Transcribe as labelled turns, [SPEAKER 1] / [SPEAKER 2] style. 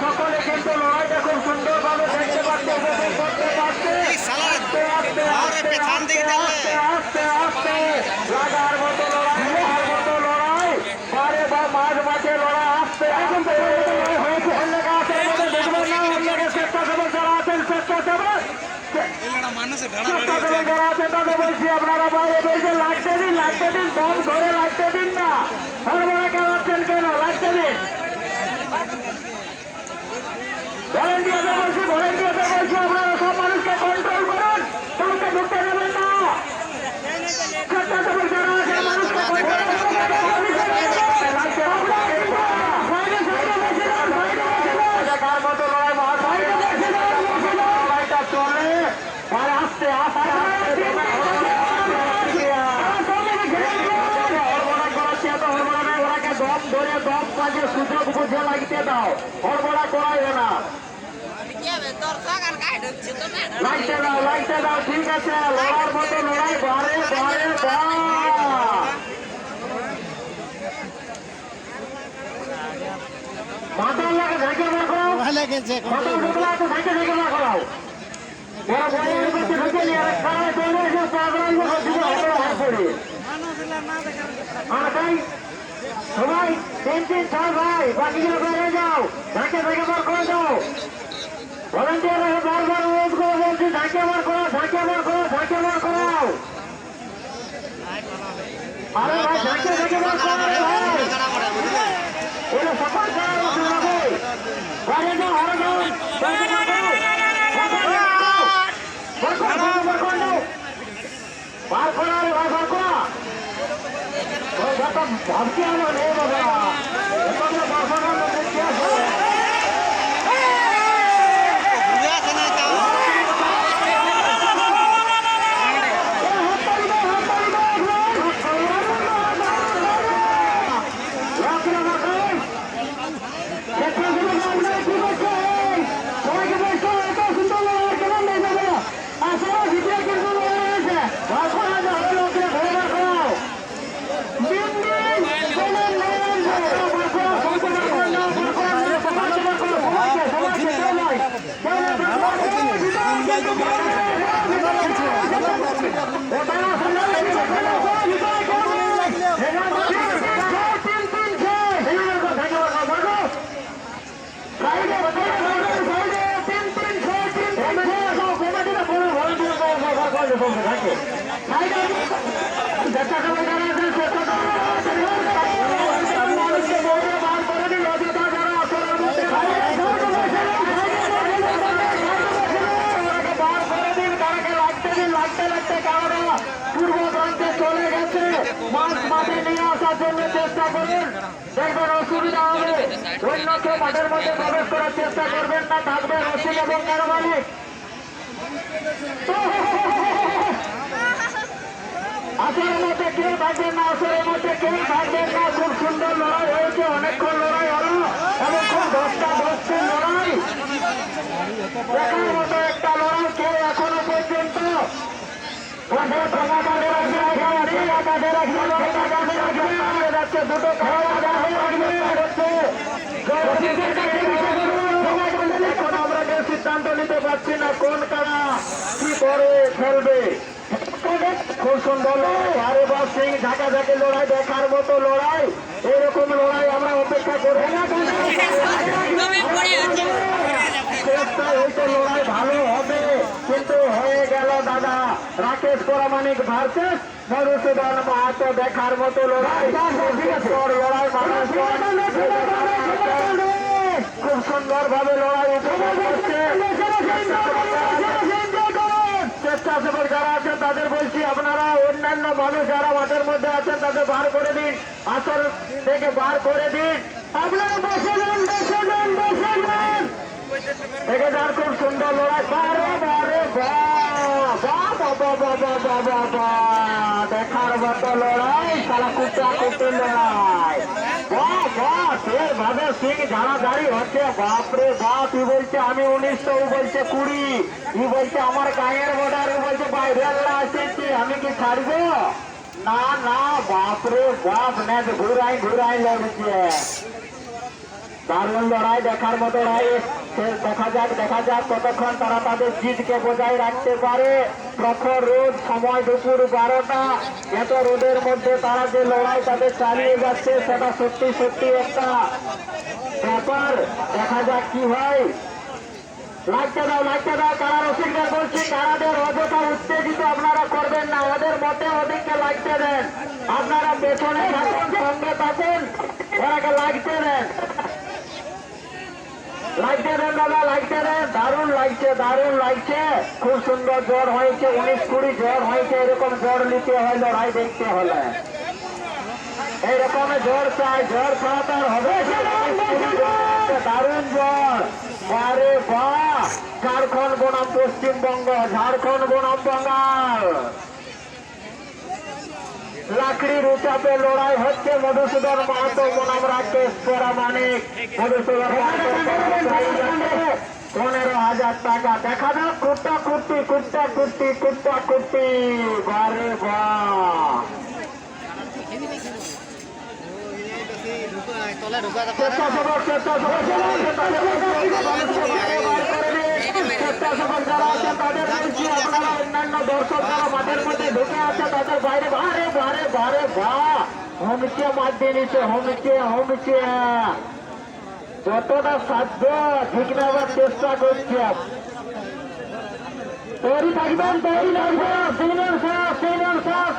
[SPEAKER 1] সকলে কিন্তু লড়াইটা খুব সুন্দরভাবে দেখতে পাচ্ছে উপভোগ করতে পারছে। আস্তে আস্তে আস্তে আস্তে আস্তে আস্তে আস্তে। লাগার মতো লড়াই লাগার মতো লড়াই। বারে বা মাঝ মাঝে লড়াই আস্তে আস্তে। হয়েছে অন্য গাছের মধ্যে দেখবেন না অন্য স্বেচ্ছাসেবক যারা আছেন স্বেচ্ছাসেবক। স্বেচ্ছাসেবক যারা আছেন তাদের বলছি আপনারা বাইরে বলছে লাগতে দিন লাগতে দিন দম ধরে লাগতে দিন না সর্বদা কেন কেন লাগতে দিন ভলেন্টিয়ারদের বলছি ভলেন্টিয়ারদের বলছি আপনারা সব মানুষকে কন্ট্রোল করুন কাউকে ঢুকতে দেবেন না স্বেচ্ছাসেবক যারা আছে মানুষকে control করুন। লাগছে, বাইরে সাইডে বসে যান, বাইরে বসে যান। এটা কার মতো লড়াই মহান বাইরে বসে যান, বসে যান। লড়াইটা চলে আর আস্তে আস্তে আস্তে হড়বড়া করাচ্ছে এত হড়বড়া নয়, ওরাকে দম ধরে দম বাজে সুযোগ বুঝে লাগতে দাও হড়বড়া করাইবে না দাও ঠিক আছে লড়ার মতো লড়াই বারে বারে মাথার লাগে ঢেকে রাখো মাথার ঢুকলা তো ঢেকে ঢেকে রাখো ওরা বলে করতে ঢুকে নিয়ে খাওয়া চলে এসে পাগলাম যখন দিব হাতে হাত পড়ে আর তাই সবাই তিন তিন ছয় ভাই বাকিগুলো বেরিয়ে যাও। ঢাকে ঢেকে বার করে দাও। ভলেন্টিয়াররা বারবার অনুরোধ করে বলছি, ঢাকে বার করো, ঢাকে বার করো, ঢাকে বার করাও আরে ভাই, ঢাকে ঢাকে বার করো রে ভাই এটা সফল করা উচিত না ভাই বাইরে যাও হারে যাও ঢাকে বার করো বার করো, বার করো, বার করো, বার করো। বার করো রে ভাই বার করো ওই ব্যাটা ভাবতে আমার নেই বাবা। ওটা দেখবেন অসুবিধা হবে। অন্য মাঠের মধ্যে প্রবেশ করার চেষ্টা করবেন না, থাকবেন রসিক এবং কারও মালিক আসরের মধ্যে কেউ থাকবেন না আসরের মধ্যে কেউ থাকবেন না। খুব সুন্দর লড়াই হয়েছে, অনেকক্ষণ লড়াই হলো এবং দশটা দশটির লড়াই। দেখার মতো একটা লড়াই কেউ এখনও পর্যন্ত? আমাদের লোকের কাছে রাখবে দুটো হচ্ছে। এখন আমরা সিদ্ধান্ত নিতে পারছি না কোন কারা কি করে খেলবে। খুব সুন্দর আরে বাস সিং ঢাকা লড়াই, দেখার মতো লড়াই। এরকম লড়াই আমরা অপেক্ষা করি না চেষ্টা লড়াই ভালো হবে, কিন্তু হয়ে গেল দাদা। রাকেশ পরামানিক ভার্সেস, মধুসূদন মাহাতো দেখার মতো লড়াই। লড়াই খুব সুন্দর ভাবে লড়াই করছে। স্বেচ্ছাসেবক যারা আছেন, তাদের বলছি আপনারা অন্যান্য মানুষ যারা মাঠের মধ্যে আছেন, তাদের বার করে দিন, আসর থেকে বার করে দিন। আপনারা বসে যান বসে যান বসে যান। দেখে সুন্দর লড়াই। বারে বারে দেখার মতো লড়াই, সারা কুটা কুটির লড়াই। সেভাবে সিং ঝাড়াঝাড়ি হচ্ছে। বাপরে বাপ, ই বলছে আমি উনিশশো বলছে কুড়ি। ই বলছে আমার গায়ের বর্ডার ই বলছে বাইরে আসেছি আমি কি ছাড়বো? না না, বাপরে বাপ নেট ঘুরাই ঘুরাই লড়ছে। দারুণ লড়াই, দেখার মতো রায় দেখা যাক দেখা যাক কতক্ষণ তারা তাদের জিতকে বজায় রাখতে পারে। প্রখর রোদ, সময় দুপুর বারোটা। এত রোদের মধ্যে তারা যে লড়াই তাদের চালিয়ে যাচ্ছে, সেটা সত্যি সত্যি একটা ব্যাপার। দেখা যাক কি হয়। লাগতে দাও লাগতে দাও কারা রসিকদের বলছি কারাদের অযথা উত্তেজিত আপনারা করবেন না। ওদের মতে ওদেরকে লাগতে দেন। আপনারা পেছনে থাকুন, সঙ্গে থাকুন। ওরাকে লাগতে দেন। লাগতে দেন দাদা লাগতে দেন দারুণ লাগছে দারুণ লাগছে। খুব সুন্দর জ্বর হয়েছে, উনিশ কুড়ি জ্বর হয়েছে, এরকম জ্বর নিতে হয়, লড়াই দেখতে হলে। এইরকম জ্বর চাই, জ্বর ছাড়া হবে। দারুণ জ্বর। আরে বাহ ঝাড়খণ্ড বনাম পশ্চিমবঙ্গ, ঝাড়খণ্ড বনাম বঙ্গাল। লাকড়ির উচাপে লড়াই হচ্ছে মধুসূদন মাহাতো বনাম রাকেশ পরামানিক মধুসূদন পনেরো হাজার টাকা। দেখা যাক কুট্টা কুট্টি বারে বাহ
[SPEAKER 2] তলে ঢুকা
[SPEAKER 1] স্বেচ্ছাসেবক স্বেচ্ছাসেবক যারা আছেন স্বেচ্ছাসেবক যারা আছেন তাদের বলছি আপনারা অন্যান্য দর্শক যারা মাঠের মধ্যে ঢুকে আছে তাদের বাইরে বারে বারে বারে বা। হুমকে মাধ্যমে নিচ্ছে হুমকে হুমকে যতটা সাধ্য ঠিক নেওয়ার চেষ্টা করছে তৈরি থাকবেন তৈরি থাকবেন। সিনিয়র শ্বাস সিনিয়র শ্বাস